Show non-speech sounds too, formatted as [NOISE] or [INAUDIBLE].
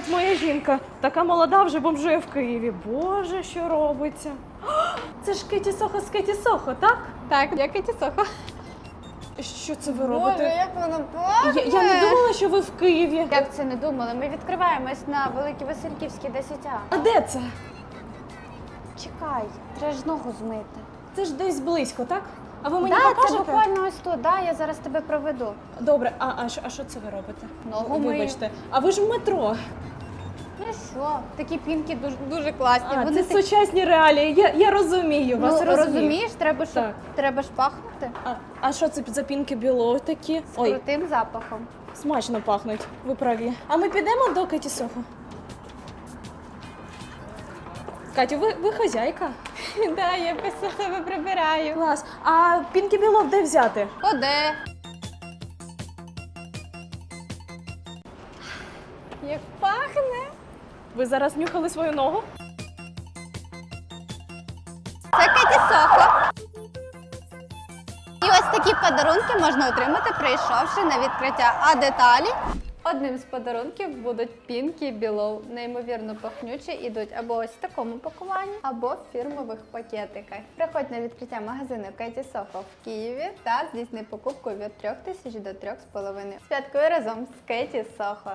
мать моя жінка. Така молода вже бомжує в Києві. Боже, що робиться? Це ж Кеті Сохо з Кеті Сохо, так? Так, я Кеті Сохо. Що це ви робите? як воно пахне! Я, я не думала, що ви в Києві. Як це не думали? Ми відкриваємось на Великій Васильківській 10 А де це? Чекай, треба ж ногу змити. Це ж десь близько, так? А ви мені Так, це буквально ось тут, да, я зараз тебе проведу. Добре, а, а, що, а що це ви робите? Ногу мию. Вибачте. А ви ж в метро. Ну і що? Такі пінки дуже, дуже класні. А, Вони це такі- сучасні реалії. Я, я розумію вас. ну, розумію. розумієш, треба ж, Так. треба ж пахнути А, а що це за пінки біло такі? з Ой, крутим запахом. смачно пахнуть, ви праві. А ми підемо до Сохо? Катю, ви, ви хазяйка? [LAUGHS] Да, я без себе прибираю. Клас. А пінки біло де взяти? Ходе. Як пахне. Ви зараз нюхали свою ногу? Це Кеті Сохо. І ось такі подарунки можна отримати, прийшовши на відкриття. А деталі? Одним з подарунків будуть пінки Білоу. Неймовірно пахнючі ідуть або ось в такому пакуванні, або в фірмових пакетиках. Приходь на відкриття магазину Кеті Сохо в Києві та здійсни покупку від 3 тисяч до 3,5. Святкуй разом з Кеті Сохо.